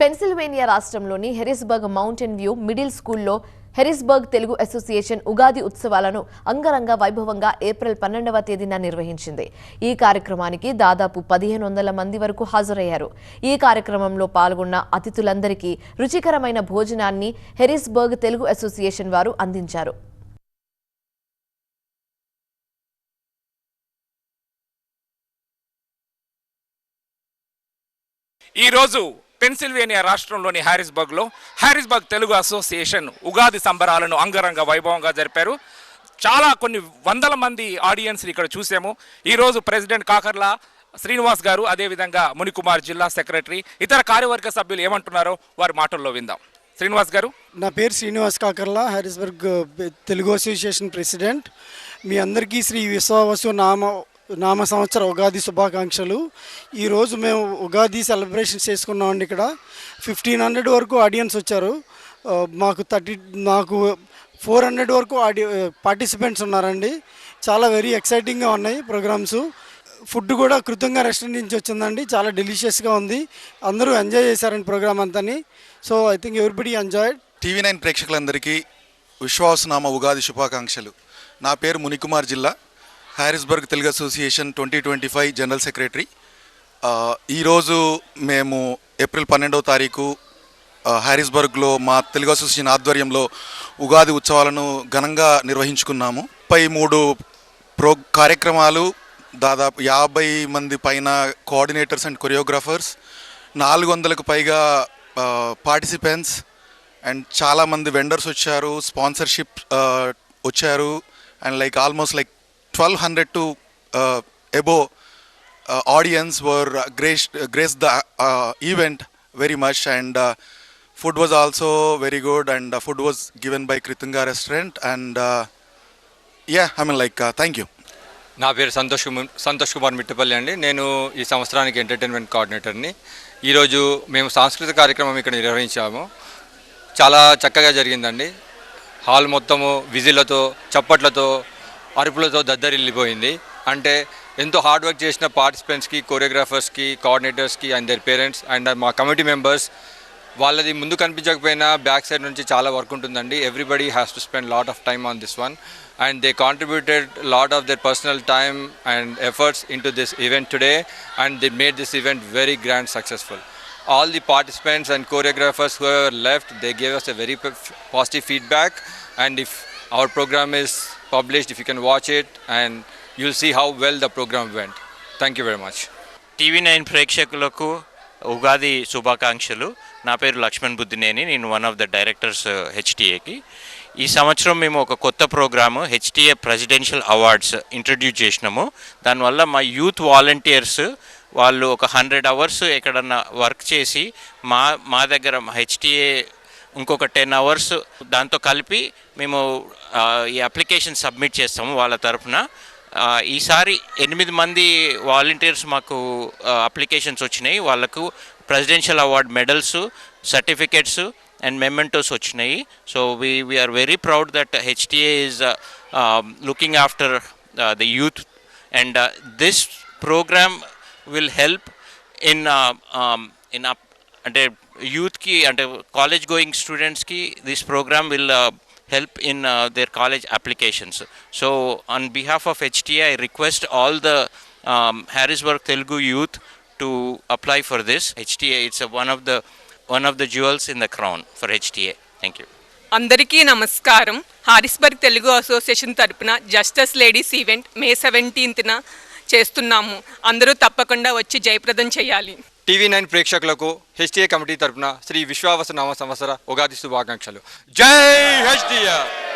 Pennsylvania రాష్ట్రంలోని హెరిస్బర్గ్ mountain view middle స్కూల్లో హెరిస్బర్గ్ Telugu association Ugadi ఉత్సవాలను అంగరంగ వైభవంగా ఏప్రిల్ పన్నెండవ తేదీన నిర్వహించింది. ఈ కార్యక్రమానికి దాదాపు పదిహేను వందల మంది వరకు హాజరయ్యారు. ఈ కార్యక్రమంలో పాల్గొన్న అతిథులందరికీ రుచికరమైన భోజనాన్ని హెరిస్బర్గ్ తెలుగు అసోసియేషన్ వారు అందించారు. ఈరోజు పెన్సిల్వేనియా రాష్ట్రంలోని హ్యారిస్బర్గ్లో హ్యారిస్బర్గ్ తెలుగు అసోసియేషన్ ఉగాది సంబరాలను అంగరంగ వైభవంగా జరిపారు. చాలా కొన్ని వందల మంది ఆడియన్స్ని ఇక్కడ చూసాము. ఈరోజు ప్రెసిడెంట్ కాకర్ల శ్రీనివాస్ గారు అదేవిధంగా మునికుమార్ జిల్లా సెక్రటరీ ఇతర కార్యవర్గ సభ్యులు ఏమంటున్నారో వారి మాటల్లో విందాం. శ్రీనివాస్ గారు. నా పేరు Srinivas Kakarla Harrisburg Telugu association president. మీ అందరికీ శ్రీ విశ్వవసు నామ నామ సంవత్సర ఉగాది శుభాకాంక్షలు. ఈరోజు మేము ఉగాది సెలబ్రేషన్ చేసుకున్నామండి ఇక్కడ. ఫిఫ్టీన్ హండ్రెడ్ వరకు ఆడియన్స్ వచ్చారు. మాకు థర్టీ నాకు ఫోర్ హండ్రెడ్ వరకు ఆడి పార్టిసిపెంట్స్ ఉన్నారండి. చాలా వెరీ ఎక్సైటింగ్గా ఉన్నాయి ప్రోగ్రామ్స్. ఫుడ్ కూడా కృతంగా రెస్టారెంట్ నుంచి వచ్చిందండి. చాలా డెలిషియస్గా ఉంది. అందరూ ఎంజాయ్ చేశారండి program అంతాని. So I think everybody enjoy TV nine ప్రేక్షకులందరికీ విశ్వాసనామ ఉగాది శుభాకాంక్షలు. నా పేరు మునికుమార్ జిల్లా. Harrisburg Telugu association twenty twenty five general secretary. ఈరోజు మేము ఏప్రిల్ పన్నెండవ తారీఖు హ్యారిస్బర్గ్లో మా తెలుగు అసోసియేషన్ ఆధ్వర్యంలో ఉగాది ఉత్సవాలను ఘనంగా నిర్వహించుకున్నాము. పై మూడు ప్రో కార్యక్రమాలు దాదాపు యాభై మంది పైన కోఆర్డినేటర్స్ అండ్ కొరియోగ్రాఫర్స్ నాలుగు వందలకు పైగా పార్టిసిపెంట్స్ అండ్ చాలామంది వెండర్స్ వచ్చారు స్పాన్సర్షిప్ వచ్చారు and like almost like twelve hundred to above audience were grace grace the event very much and food was also very good and food was given by Kritunga restaurant and yeah I mean like thank you నా పేరు సంతోష్ కుమార్ సంతోష్ కుమార్ మిట్టపల్లి అండి. నేను ఈ సంవత్సరానికి entertainment కోఆర్డినేటర్ని ఈరోజు మేము సాంస్కృతిక కార్యక్రమం ఇక్కడ నిర్వహించాము. చాలా చక్కగా జరిగిందండి. హాల్ మొత్తము విజిలతో చప్పట్లతో అరుపులతో దద్దరిల్లిపోయింది. అంటే ఎంతో హార్డ్ వర్క్ చేసిన పార్టిసిపెంట్స్కి కోరియోగ్రాఫర్స్కి కోఆర్డినేటర్స్కి అండ్ దర్ పేరెంట్స్ అండ్ మా కమిటీ మెంబర్స్ వాళ్ళది ముందు కనిపించకపోయినా బ్యాక్ సైడ్ నుంచి చాలా వర్క్ ఉంటుందండి. Everybody has to spend lot of time on this one and they contributed lot of their personal time and efforts in to this event today and they made this event very grand successful all the participants and choreographers who have left they gave us a very p- positive feedback and if our program is published if you can watch it and you'll see how well the program went. Thank you very much. TV nine ప్రేక్షకులకు ఉగాది శుభాకాంక్షలు. నా పేరు లక్ష్మణ్ బుద్ధినేని నేను one of the directors హెచ్టిఏకి ఈ సంవత్సరం మేము ఒక కొత్త program HTA presidential awards introduce చేసినాము. దానివల్ల మా యూత్ వాలంటీర్స్ వాళ్ళు ఒక హండ్రెడ్ అవర్స్ ఎక్కడన్నా వర్క్ చేసి మా మా దగ్గర హెచ్టిఏ ఇంకొక టెన్ అవర్స్ దాంతో కలిపి మేము ఈ అప్లికేషన్ సబ్మిట్ చేస్తాము వాళ్ళ తరఫున ఈసారి ఎనిమిది మంది వాలంటీర్స్ మాకు అప్లికేషన్స్ వచ్చినాయి. వాళ్ళకు presidential award medals certificates and mementos వచ్చినాయి. So we we are very proud that HTA is looking after the youth and this program will help in in up అంటే యూత్కి అంటే కాలేజ్ గోయింగ్ స్టూడెంట్స్కి this program will uh, help in uh, their college applications. So on behalf of HTI request all the um, Harrisburg Telugu youth to apply for this. HTI it's one of the one of the jewels in the crown for HTI. Thank you. అందరికీ నమస్కారం. Harrisburg Telugu association తరపున justice ladies event May సెవెంటీన్త్న చేస్తున్నాము. అందరూ తప్పకుండా వచ్చి జయప్రదం చేయాలి. టీవీ నైన్ ప్రేక్షకులకు హెచ్టిఏ కమిటీ తరపున శ్రీ విశ్వావస నామ సంవత్సర ఉగాది శుభాకాంక్షలు. జై హెచ్డిఏ!